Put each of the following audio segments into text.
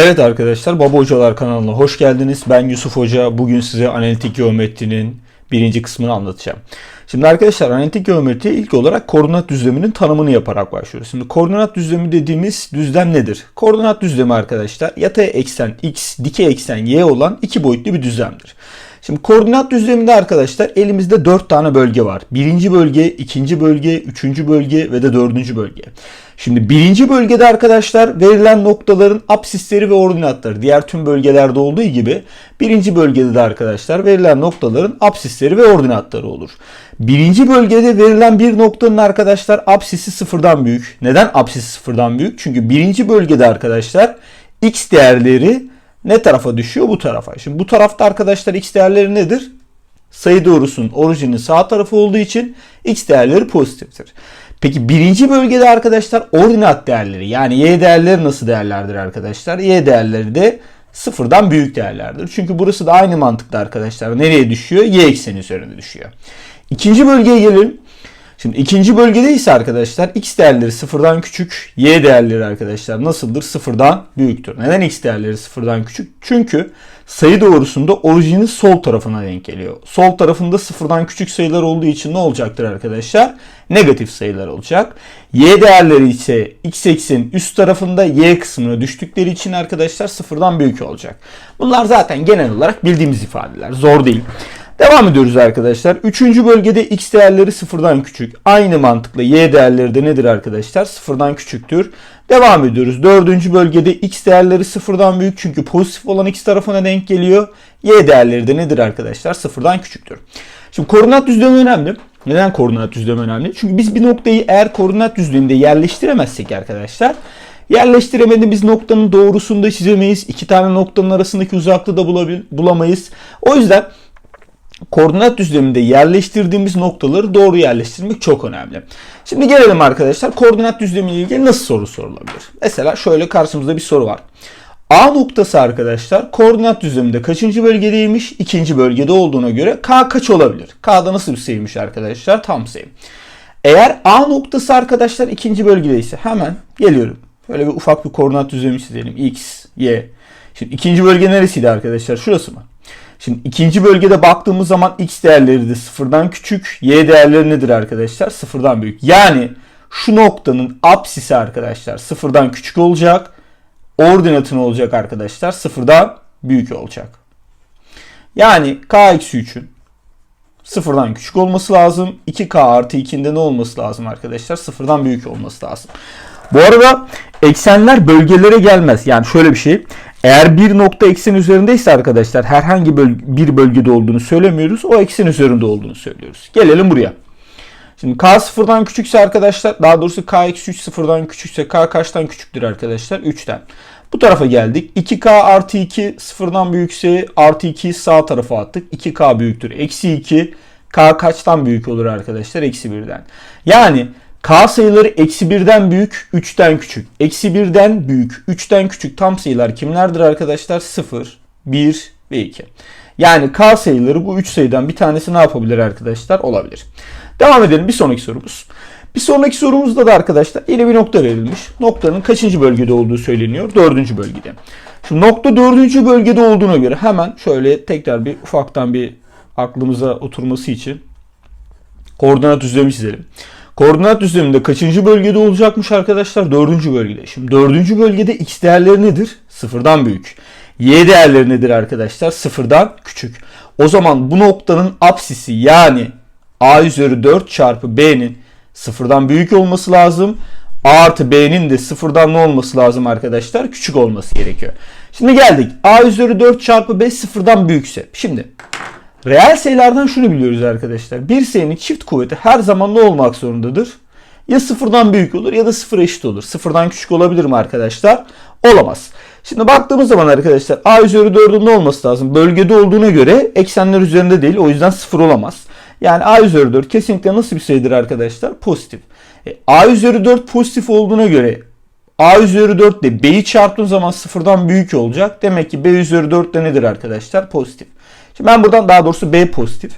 Evet arkadaşlar Baba Hocalar kanalına hoş geldiniz. Ben Yusuf Hoca. Bugün size analitik geometrinin birinci kısmını anlatacağım. Şimdi arkadaşlar analitik geometriye ilk olarak koordinat düzleminin tanımını yaparak başlıyoruz. Şimdi koordinat düzlemi dediğimiz düzlem nedir? Koordinat düzlemi arkadaşlar yatay eksen x, dikey eksen y olan iki boyutlu bir düzlemdir. Şimdi koordinat düzleminde arkadaşlar elimizde 4 tane bölge var. Birinci bölge, ikinci bölge, üçüncü bölge ve de dördüncü bölge. Şimdi birinci bölgede arkadaşlar verilen noktaların apsisleri ve ordinatları diğer tüm bölgelerde olduğu gibi birinci bölgede de arkadaşlar verilen noktaların apsisleri ve ordinatları olur. Birinci bölgede verilen bir noktanın arkadaşlar apsisi sıfırdan büyük. Neden apsisi sıfırdan büyük? Çünkü birinci bölgede arkadaşlar x değerleri ne tarafa düşüyor? Bu tarafa. Şimdi bu tarafta arkadaşlar x değerleri nedir? Sayı doğrusunun orijinin sağ tarafı olduğu için x değerleri pozitiftir. Peki birinci bölgede arkadaşlar ordinat değerleri yani y değerleri nasıl değerlerdir arkadaşlar? Y değerleri de sıfırdan büyük değerlerdir. Çünkü burası da aynı mantıkta arkadaşlar. Nereye düşüyor? Y ekseni üzerine düşüyor. İkinci bölgeye gelelim. Şimdi ikinci bölgede ise arkadaşlar x değerleri sıfırdan küçük, y değerleri arkadaşlar nasıldır? Sıfırdan büyüktür. Neden x değerleri sıfırdan küçük? Çünkü sayı doğrusunda orijinin sol tarafına denk geliyor. Sol tarafında sıfırdan küçük sayılar olduğu için ne olacaktır arkadaşlar? Negatif sayılar olacak. Y değerleri ise x eksenin üst tarafında y kısmına düştükleri için arkadaşlar sıfırdan büyük olacak. Bunlar zaten genel olarak bildiğimiz ifadeler. Zor değil. Devam ediyoruz arkadaşlar. Üçüncü bölgede x değerleri sıfırdan küçük. Aynı mantıkla y değerleri de nedir arkadaşlar? Sıfırdan küçüktür. Devam ediyoruz. Dördüncü bölgede x değerleri sıfırdan büyük çünkü pozitif olan x tarafına denk geliyor. Y değerleri de nedir arkadaşlar? Sıfırdan küçüktür. Şimdi koordinat düzlemi önemli. Neden koordinat düzlemi önemli? Çünkü biz bir noktayı eğer koordinat düzleminde yerleştiremezsek arkadaşlar Yerleştiremediğimiz noktanın doğrusunu da çizemeyiz. İki tane noktanın arasındaki uzaklığı da bulamayız. O yüzden koordinat düzleminde yerleştirdiğimiz noktaları doğru yerleştirmek çok önemli. Şimdi gelelim arkadaşlar koordinat düzlemi ile ilgili nasıl soru sorulabilir? Mesela şöyle karşımızda bir soru var. A noktası arkadaşlar koordinat düzleminde kaçıncı bölgedeymiş? İkinci bölgede olduğuna göre K kaç olabilir? K'da nasıl bir sayıymış arkadaşlar? Tam sayı. Eğer A noktası arkadaşlar ikinci bölgedeyse hemen geliyorum. Böyle bir ufak bir koordinat düzlemi çizelim. X, Y. Şimdi ikinci bölge neresiydi arkadaşlar? Şurası mı? Şimdi ikinci bölgede baktığımız zaman x değerleri de sıfırdan küçük. Y değerleri nedir arkadaşlar? Sıfırdan büyük. Yani şu noktanın apsisi arkadaşlar sıfırdan küçük olacak. Ordinatı ne olacak arkadaşlar? Sıfırdan büyük olacak. Yani k eksi 3'ün sıfırdan küçük olması lazım. 2k artı 2'inde ne olması lazım arkadaşlar? Sıfırdan büyük olması lazım. Bu arada eksenler bölgelere gelmez. Yani şöyle bir şey. Eğer bir nokta eksen üzerindeyse arkadaşlar herhangi böl- bir bölgede olduğunu söylemiyoruz. O eksen üzerinde olduğunu söylüyoruz. Gelelim buraya. Şimdi k sıfırdan küçükse arkadaşlar daha doğrusu k eksi 3 sıfırdan küçükse k kaçtan küçüktür arkadaşlar? 3'ten. Bu tarafa geldik. 2k artı 2 sıfırdan büyükse artı 2'yi sağ tarafa attık. 2k büyüktür. Eksi 2 k kaçtan büyük olur arkadaşlar? Eksi 1'den. Yani K sayıları eksi 1'den büyük, 3'ten küçük. Eksi 1'den büyük, 3'ten küçük tam sayılar kimlerdir arkadaşlar? 0, 1 ve 2. Yani K sayıları bu 3 sayıdan bir tanesi ne yapabilir arkadaşlar? Olabilir. Devam edelim bir sonraki sorumuz. Bir sonraki sorumuzda da arkadaşlar yine bir nokta verilmiş. Noktanın kaçıncı bölgede olduğu söyleniyor? Dördüncü bölgede. Şimdi nokta dördüncü bölgede olduğuna göre hemen şöyle tekrar bir ufaktan bir aklımıza oturması için koordinat düzlemi çizelim. Koordinat düzleminde kaçıncı bölgede olacakmış arkadaşlar? Dördüncü bölgede. Şimdi dördüncü bölgede x değerleri nedir? Sıfırdan büyük. Y değerleri nedir arkadaşlar? Sıfırdan küçük. O zaman bu noktanın apsisi yani a üzeri 4 çarpı b'nin sıfırdan büyük olması lazım. A artı b'nin de sıfırdan ne olması lazım arkadaşlar? Küçük olması gerekiyor. Şimdi geldik. a üzeri 4 çarpı b sıfırdan büyükse. Şimdi Reel sayılardan şunu biliyoruz arkadaşlar. Bir sayının çift kuvveti her zaman ne olmak zorundadır? Ya sıfırdan büyük olur ya da sıfır eşit olur. Sıfırdan küçük olabilir mi arkadaşlar? Olamaz. Şimdi baktığımız zaman arkadaşlar a üzeri 4'ün ne olması lazım? Bölgede olduğuna göre eksenler üzerinde değil. O yüzden sıfır olamaz. Yani a üzeri 4 kesinlikle nasıl bir sayıdır arkadaşlar? Pozitif. E, a üzeri 4 pozitif olduğuna göre a üzeri 4 ile b'yi çarptığım zaman sıfırdan büyük olacak. Demek ki b üzeri 4 de nedir arkadaşlar? Pozitif. Şimdi ben buradan daha doğrusu B pozitif.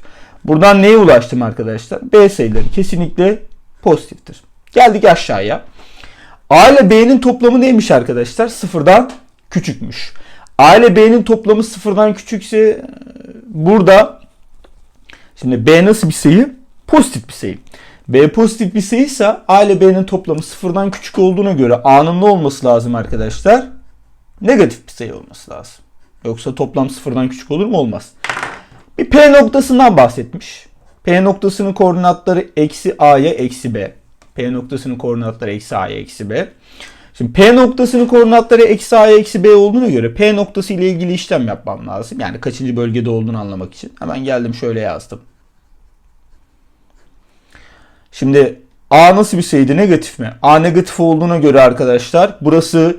Buradan neye ulaştım arkadaşlar? B sayıları kesinlikle pozitiftir. Geldik aşağıya. A ile B'nin toplamı neymiş arkadaşlar? Sıfırdan küçükmüş. A ile B'nin toplamı sıfırdan küçükse e, burada şimdi B nasıl bir sayı? Pozitif bir sayı. B pozitif bir sayıysa A ile B'nin toplamı sıfırdan küçük olduğuna göre A'nın ne olması lazım arkadaşlar? Negatif bir sayı olması lazım. Yoksa toplam sıfırdan küçük olur mu? Olmaz. Bir P noktasından bahsetmiş. P noktasının koordinatları eksi A'ya eksi B. P noktasının koordinatları eksi A'ya eksi B. Şimdi P noktasının koordinatları eksi A'ya eksi B olduğuna göre P noktası ile ilgili işlem yapmam lazım. Yani kaçıncı bölgede olduğunu anlamak için. Hemen geldim şöyle yazdım. Şimdi A nasıl bir sayıydı? Negatif mi? A negatif olduğuna göre arkadaşlar burası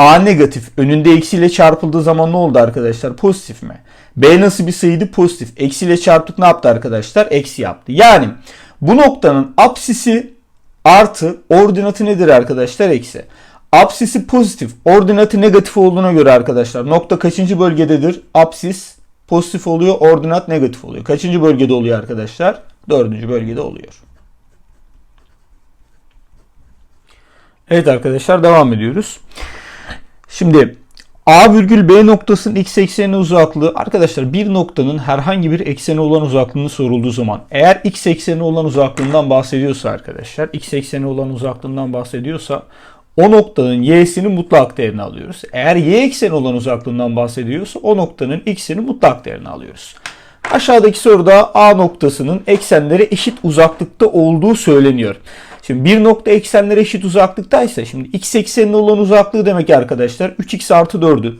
A negatif önünde eksiyle çarpıldığı zaman ne oldu arkadaşlar? Pozitif mi? B nasıl bir sayıydı? Pozitif. Eksiyle çarptık ne yaptı arkadaşlar? Eksi yaptı. Yani bu noktanın apsisi artı ordinatı nedir arkadaşlar? Eksi. Apsisi pozitif, ordinatı negatif olduğuna göre arkadaşlar nokta kaçıncı bölgededir? Apsis pozitif oluyor, ordinat negatif oluyor. Kaçıncı bölgede oluyor arkadaşlar? Dördüncü bölgede oluyor. Evet arkadaşlar devam ediyoruz. Şimdi A virgül B noktasının x eksenine uzaklığı arkadaşlar bir noktanın herhangi bir ekseni olan uzaklığını sorulduğu zaman eğer x ekseni olan uzaklığından bahsediyorsa arkadaşlar x ekseni olan uzaklığından bahsediyorsa o noktanın y'sinin mutlak değerini alıyoruz. Eğer y ekseni olan uzaklığından bahsediyorsa o noktanın x'inin mutlak değerini alıyoruz. Aşağıdaki soruda A noktasının eksenlere eşit uzaklıkta olduğu söyleniyor. Şimdi bir nokta eksenlere eşit uzaklıktaysa şimdi x eksenine olan uzaklığı demek arkadaşlar 3x artı 4'ü.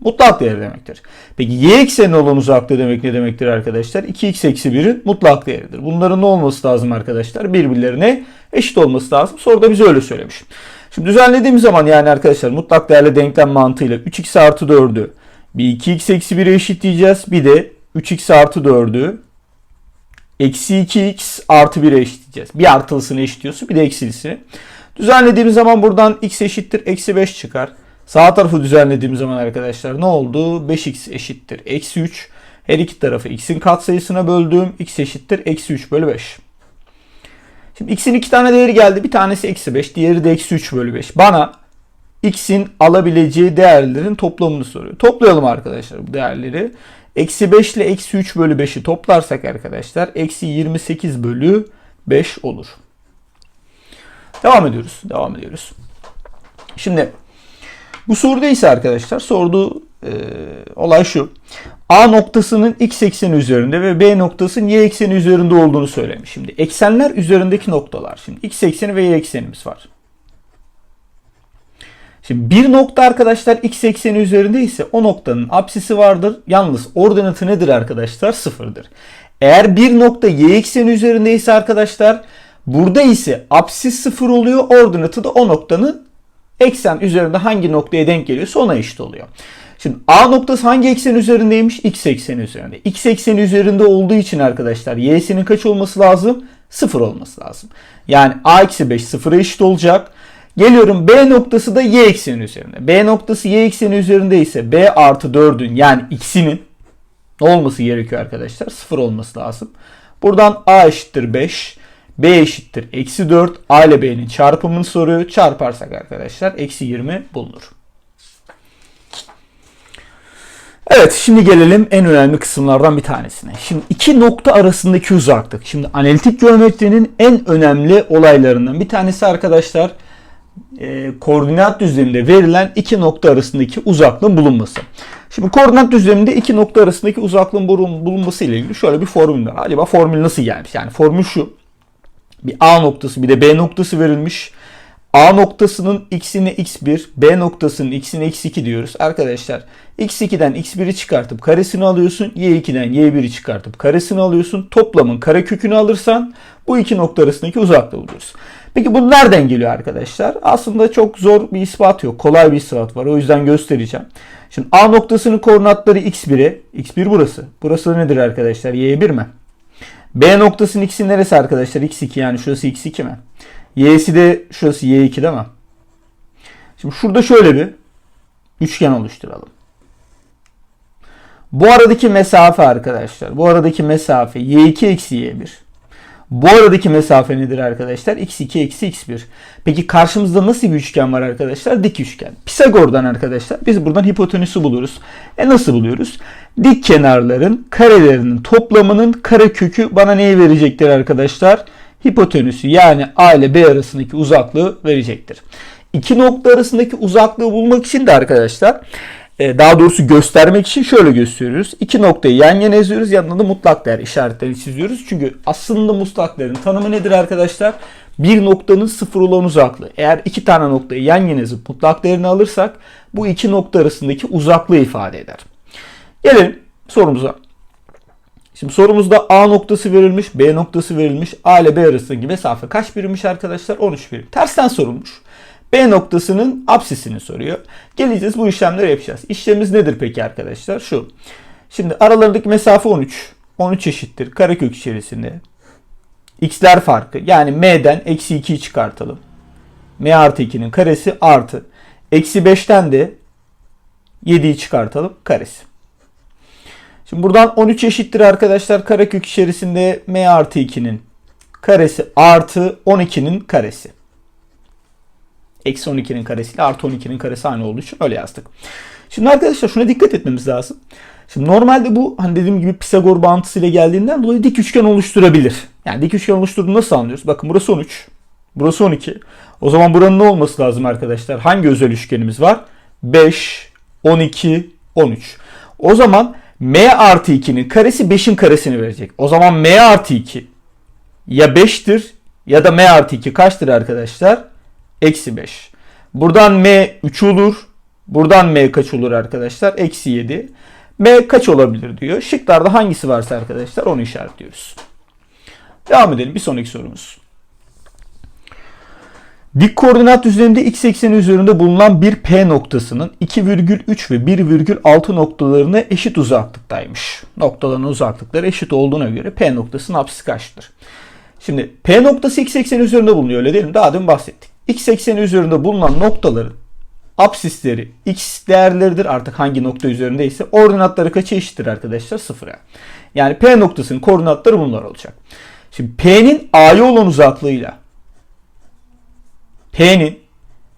Mutlak değer demektir. Peki y eksenine olan uzaklığı demek ne demektir arkadaşlar? 2x eksi 1'in mutlak değeridir. Bunların ne olması lazım arkadaşlar? Birbirlerine eşit olması lazım. Soruda bize öyle söylemiş. Şimdi düzenlediğim zaman yani arkadaşlar mutlak değerli denklem mantığıyla 3x artı 4'ü bir 2x eksi 1'e eşitleyeceğiz. Bir de 3x artı 4'ü eksi 2x artı 1'e eşitleyeceğiz. Bir artılısını eşitliyorsun bir de eksilisini. Düzenlediğimiz zaman buradan x eşittir eksi 5 çıkar. Sağ tarafı düzenlediğim zaman arkadaşlar ne oldu? 5x eşittir eksi 3. Her iki tarafı x'in katsayısına böldüğüm x eşittir eksi 3 bölü 5. Şimdi x'in iki tane değeri geldi. Bir tanesi eksi 5 diğeri de eksi 3 bölü 5. Bana x'in alabileceği değerlerin toplamını soruyor. Toplayalım arkadaşlar bu değerleri. Eksi 5 ile eksi 3 bölü 5'i toplarsak arkadaşlar eksi 28 bölü 5 olur. Devam ediyoruz. Devam ediyoruz. Şimdi bu soruda ise arkadaşlar sorduğu e, olay şu. A noktasının x ekseni üzerinde ve B noktasının y ekseni üzerinde olduğunu söylemiş. Şimdi eksenler üzerindeki noktalar. Şimdi x ekseni ve y eksenimiz var. Şimdi bir nokta arkadaşlar x ekseni üzerinde ise o noktanın apsisi vardır. Yalnız ordinatı nedir arkadaşlar? Sıfırdır. Eğer bir nokta y ekseni üzerindeyse arkadaşlar burada ise apsis sıfır oluyor. Ordinatı da o noktanın eksen üzerinde hangi noktaya denk geliyorsa ona eşit oluyor. Şimdi A noktası hangi eksen üzerindeymiş? X ekseni üzerinde. X ekseni üzerinde olduğu için arkadaşlar y'sinin kaç olması lazım? Sıfır olması lazım. Yani A eksi 5 sıfıra eşit olacak. Geliyorum B noktası da y ekseni üzerinde. B noktası y ekseni üzerinde ise B artı 4'ün yani x'inin ne olması gerekiyor arkadaşlar? 0 olması lazım. Buradan A eşittir 5. B eşittir eksi 4. A ile B'nin çarpımını soruyor. Çarparsak arkadaşlar eksi 20 bulunur. Evet şimdi gelelim en önemli kısımlardan bir tanesine. Şimdi iki nokta arasındaki uzaklık. Şimdi analitik geometrinin en önemli olaylarından bir tanesi arkadaşlar e, koordinat düzleminde verilen iki nokta arasındaki uzaklığın bulunması. Şimdi koordinat düzleminde iki nokta arasındaki uzaklığın bulunması ile ilgili şöyle bir formül var. Acaba formül nasıl gelmiş? Yani formül şu. Bir A noktası bir de B noktası verilmiş. A noktasının x'ine x1, B noktasının x'ine x2 diyoruz. Arkadaşlar x2'den x1'i çıkartıp karesini alıyorsun. y2'den y1'i çıkartıp karesini alıyorsun. Toplamın karekökünü alırsan bu iki nokta arasındaki uzaklığı buluyoruz. Peki bu nereden geliyor arkadaşlar? Aslında çok zor bir ispat yok. Kolay bir ispat var. O yüzden göstereceğim. Şimdi A noktasının koordinatları x1'e. x1 burası. Burası nedir arkadaşlar? y1 mi? B noktasının x'i neresi arkadaşlar? x2 yani şurası x2 mi? Y'si de şurası Y2 değil mi? Şimdi şurada şöyle bir üçgen oluşturalım. Bu aradaki mesafe arkadaşlar. Bu aradaki mesafe Y2 eksi Y1. Bu aradaki mesafe nedir arkadaşlar? x2 eksi x1. Peki karşımızda nasıl bir üçgen var arkadaşlar? Dik üçgen. Pisagor'dan arkadaşlar biz buradan hipotenüsü buluruz. E nasıl buluyoruz? Dik kenarların karelerinin toplamının karekökü bana neyi verecektir arkadaşlar? Hipotenüsü yani A ile B arasındaki uzaklığı verecektir. İki nokta arasındaki uzaklığı bulmak için de arkadaşlar daha doğrusu göstermek için şöyle gösteriyoruz. İki noktayı yan yana yazıyoruz. Yanında da mutlak değer işaretlerini çiziyoruz. Çünkü aslında mutlak değerin tanımı nedir arkadaşlar? Bir noktanın sıfır olan uzaklığı. Eğer iki tane noktayı yan yana yazıp mutlak değerini alırsak bu iki nokta arasındaki uzaklığı ifade eder. Gelelim sorumuza. Şimdi sorumuzda A noktası verilmiş, B noktası verilmiş. A ile B arasındaki mesafe kaç birimmiş arkadaşlar? 13 birim. Tersten sorulmuş. B noktasının apsisini soruyor. Geleceğiz bu işlemleri yapacağız. İşlemimiz nedir peki arkadaşlar? Şu. Şimdi aralarındaki mesafe 13. 13 eşittir. Karekök içerisinde. X'ler farkı. Yani M'den eksi 2'yi çıkartalım. M artı 2'nin karesi artı. Eksi 5'ten de 7'yi çıkartalım. Karesi. Şimdi buradan 13 eşittir arkadaşlar. Karekök içerisinde M artı 2'nin karesi artı 12'nin karesi. Eksi 12'nin karesiyle artı 12'nin karesi aynı olduğu için öyle yazdık. Şimdi arkadaşlar şuna dikkat etmemiz lazım. Şimdi normalde bu hani dediğim gibi Pisagor bağıntısı ile geldiğinden dolayı dik üçgen oluşturabilir. Yani dik üçgen oluşturduğunu nasıl anlıyoruz? Bakın burası 13. Burası 12. O zaman buranın ne olması lazım arkadaşlar? Hangi özel üçgenimiz var? 5, 12, 13. O zaman M artı 2'nin karesi 5'in karesini verecek. O zaman M artı 2 ya 5'tir ya da M artı 2 kaçtır arkadaşlar? Eksi 5. Buradan M 3 olur. Buradan M kaç olur arkadaşlar? Eksi 7. M kaç olabilir diyor. Şıklarda hangisi varsa arkadaşlar onu işaretliyoruz. Devam edelim. Bir sonraki sorumuz. Dik koordinat düzleminde x ekseni üzerinde bulunan bir P noktasının 2,3 ve 1,6 noktalarına eşit uzaklıktaymış. Noktaların uzaklıkları eşit olduğuna göre P noktasının apsisi kaçtır? Şimdi P noktası x ekseni üzerinde bulunuyor öyle değil mi? Daha dün bahsettik. X ekseni üzerinde bulunan noktaların apsisleri x değerleridir. Artık hangi nokta üzerindeyse ordinatları kaça eşittir arkadaşlar? Sıfıra. Yani P noktasının koordinatları bunlar olacak. Şimdi P'nin A'ya olan uzaklığıyla P'nin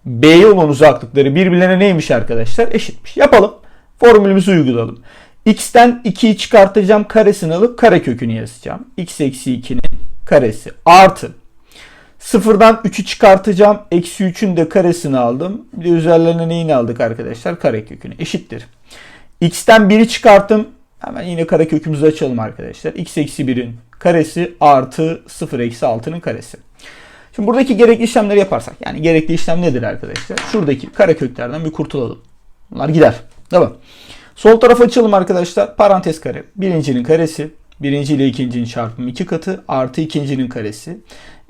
B'ye olan uzaklıkları birbirlerine neymiş arkadaşlar? Eşitmiş. Yapalım. Formülümüzü uygulayalım. X'ten 2'yi çıkartacağım. Karesini alıp kare kökünü yazacağım. X eksi 2'nin karesi artı. Sıfırdan 3'ü çıkartacağım. Eksi 3'ün de karesini aldım. Bir de üzerlerine neyini aldık arkadaşlar? Kare kökünü. Eşittir. X'ten 1'i çıkarttım. Hemen yine kare kökümüzü açalım arkadaşlar. X eksi 1'in karesi artı 0 eksi 6'nın karesi. Şimdi buradaki gerekli işlemleri yaparsak. Yani gerekli işlem nedir arkadaşlar? Şuradaki kare köklerden bir kurtulalım. Bunlar gider. Tamam. Sol tarafa açalım arkadaşlar. Parantez kare. Birincinin karesi. Birinci ile ikincinin çarpımı 2 katı. Artı ikincinin karesi.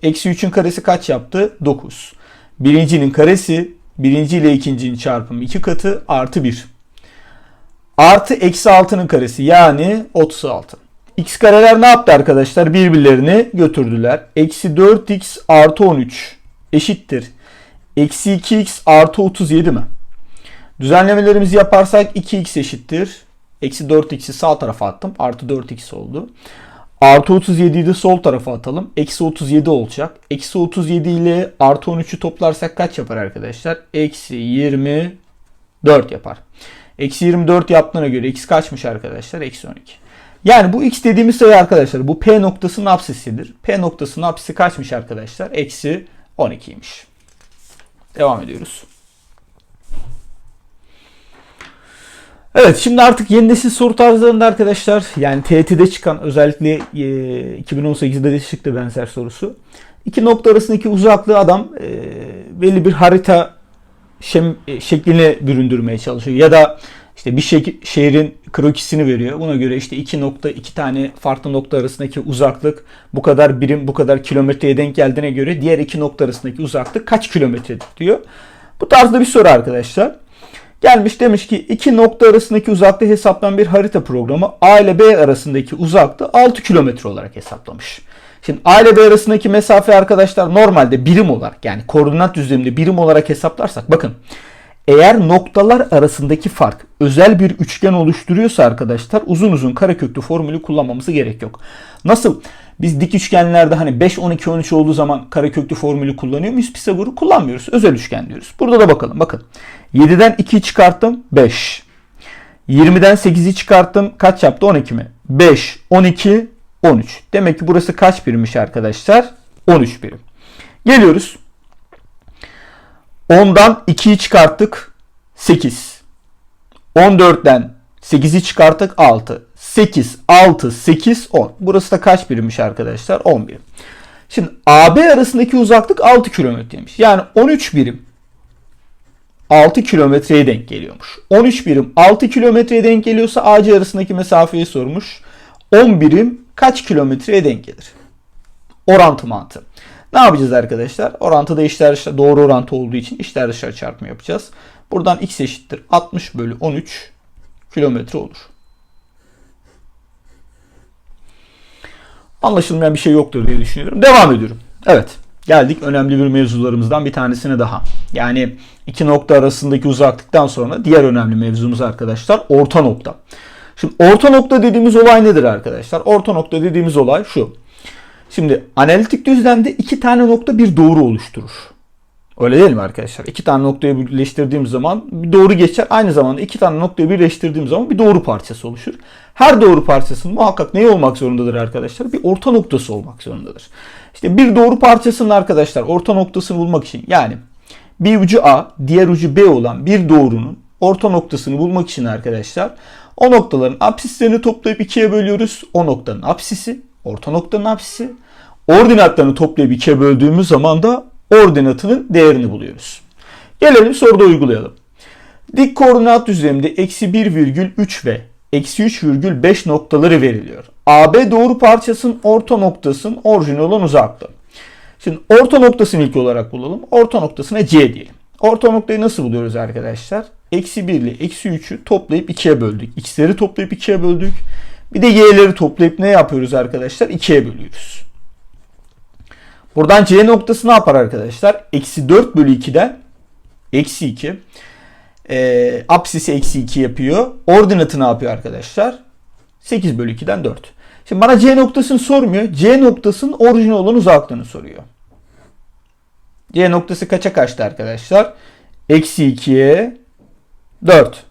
Eksi 3'ün karesi kaç yaptı? 9. Birincinin karesi. Birinci ile ikincinin çarpımı 2 katı. Artı 1. Artı eksi 6'nın karesi. Yani 36. X kareler ne yaptı arkadaşlar? Birbirlerini götürdüler. Eksi 4x artı 13 eşittir. Eksi 2x artı 37 mi? Düzenlemelerimizi yaparsak 2x eşittir. Eksi 4x'i sağ tarafa attım. Artı 4x oldu. Artı 37'yi de sol tarafa atalım. Eksi 37 olacak. Eksi 37 ile artı 13'ü toplarsak kaç yapar arkadaşlar? Eksi 24 yapar. Eksi 24 yaptığına göre x kaçmış arkadaşlar? Eksi 12. Yani bu x dediğimiz sayı arkadaşlar bu P noktasının apsisidir. P noktasının apsisi kaçmış arkadaşlar? Eksi 12'ymiş. Devam ediyoruz. Evet şimdi artık yeni nesil soru tarzlarında arkadaşlar yani TET'de çıkan özellikle e, 2018'de de çıktı benzer sorusu. İki nokta arasındaki uzaklığı adam e, belli bir harita şem, e, şekline büründürmeye çalışıyor. Ya da işte bir şek- şehrin krokisini veriyor. Buna göre işte iki nokta, iki tane farklı nokta arasındaki uzaklık bu kadar birim, bu kadar kilometreye denk geldiğine göre diğer iki nokta arasındaki uzaklık kaç kilometredir diyor. Bu tarzda bir soru arkadaşlar. Gelmiş demiş ki iki nokta arasındaki uzaklığı hesaplayan bir harita programı A ile B arasındaki uzaklığı 6 kilometre olarak hesaplamış. Şimdi A ile B arasındaki mesafe arkadaşlar normalde birim olarak yani koordinat düzleminde birim olarak hesaplarsak bakın eğer noktalar arasındaki fark özel bir üçgen oluşturuyorsa arkadaşlar uzun uzun kareköklü formülü kullanmamıza gerek yok. Nasıl? Biz dik üçgenlerde hani 5, 12, 13 olduğu zaman kareköklü formülü kullanıyor muyuz? Pisagor'u kullanmıyoruz. Özel üçgen diyoruz. Burada da bakalım. Bakın. 7'den 2'yi çıkarttım. 5. 20'den 8'i çıkarttım. Kaç yaptı? 12 mi? 5, 12, 13. Demek ki burası kaç birimmiş arkadaşlar? 13 birim. Geliyoruz. 10'dan 2'yi çıkarttık. 8. 14'ten 8'i çıkarttık 6. 8, 6, 8, 10. Burası da kaç birimmiş arkadaşlar? 10 birim. Şimdi AB arasındaki uzaklık 6 kilometreymiş. Yani 13 birim 6 kilometreye denk geliyormuş. 13 birim 6 kilometreye denk geliyorsa AC arasındaki mesafeyi sormuş. 10 birim kaç kilometreye denk gelir? Orantı mantığı. Ne yapacağız arkadaşlar? Orantıda işler dışarı doğru orantı olduğu için işler dışarı çarpma yapacağız. Buradan x eşittir 60 bölü 13 kilometre olur. Anlaşılmayan bir şey yoktur diye düşünüyorum. Devam ediyorum. Evet. Geldik önemli bir mevzularımızdan bir tanesine daha. Yani iki nokta arasındaki uzaklıktan sonra diğer önemli mevzumuz arkadaşlar orta nokta. Şimdi orta nokta dediğimiz olay nedir arkadaşlar? Orta nokta dediğimiz olay şu. Şimdi analitik düzlemde iki tane nokta bir doğru oluşturur. Öyle değil mi arkadaşlar? İki tane noktayı birleştirdiğim zaman bir doğru geçer. Aynı zamanda iki tane noktayı birleştirdiğim zaman bir doğru parçası oluşur. Her doğru parçasının muhakkak ne olmak zorundadır arkadaşlar? Bir orta noktası olmak zorundadır. İşte bir doğru parçasının arkadaşlar orta noktasını bulmak için yani bir ucu A, diğer ucu B olan bir doğrunun orta noktasını bulmak için arkadaşlar o noktaların apsislerini toplayıp ikiye bölüyoruz. O noktanın apsisi, orta noktanın apsisi. Ordinatlarını toplayıp ikiye böldüğümüz zaman da ordinatının değerini buluyoruz. Gelelim soruda uygulayalım. Dik koordinat düzleminde eksi 1,3 ve eksi 3,5 noktaları veriliyor. AB doğru parçasının orta noktasının orijinal olan uzaklığı. Şimdi orta noktasını ilk olarak bulalım. Orta noktasına C diyelim. Orta noktayı nasıl buluyoruz arkadaşlar? Eksi 1 ile eksi 3'ü toplayıp 2'ye böldük. X'leri toplayıp 2'ye böldük. Bir de Y'leri toplayıp ne yapıyoruz arkadaşlar? 2'ye bölüyoruz. Buradan C noktası ne yapar arkadaşlar? Eksi 4 bölü 2'den eksi 2. E, apsisi eksi 2 yapıyor. Ordinatı ne yapıyor arkadaşlar? 8 bölü 2'den 4. Şimdi bana C noktasını sormuyor. C noktasının orijinal olan uzaklığını soruyor. C noktası kaça kaçtı arkadaşlar? Eksi 2'ye 4.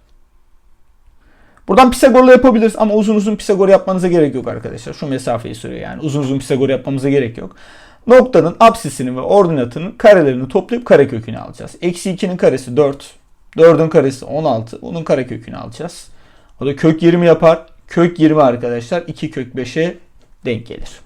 Buradan Pisagor'la yapabiliriz ama uzun uzun Pisagor yapmanıza gerek yok arkadaşlar. Şu mesafeyi soruyor yani. Uzun uzun Pisagor yapmamıza gerek yok. Noktanın apsisini ve ordinatının karelerini toplayıp karekökünü alacağız. Eksi 2'nin karesi 4. 4'ün karesi 16. Onun karekökünü alacağız. O da kök 20 yapar. Kök 20 arkadaşlar 2 kök 5'e denk gelir.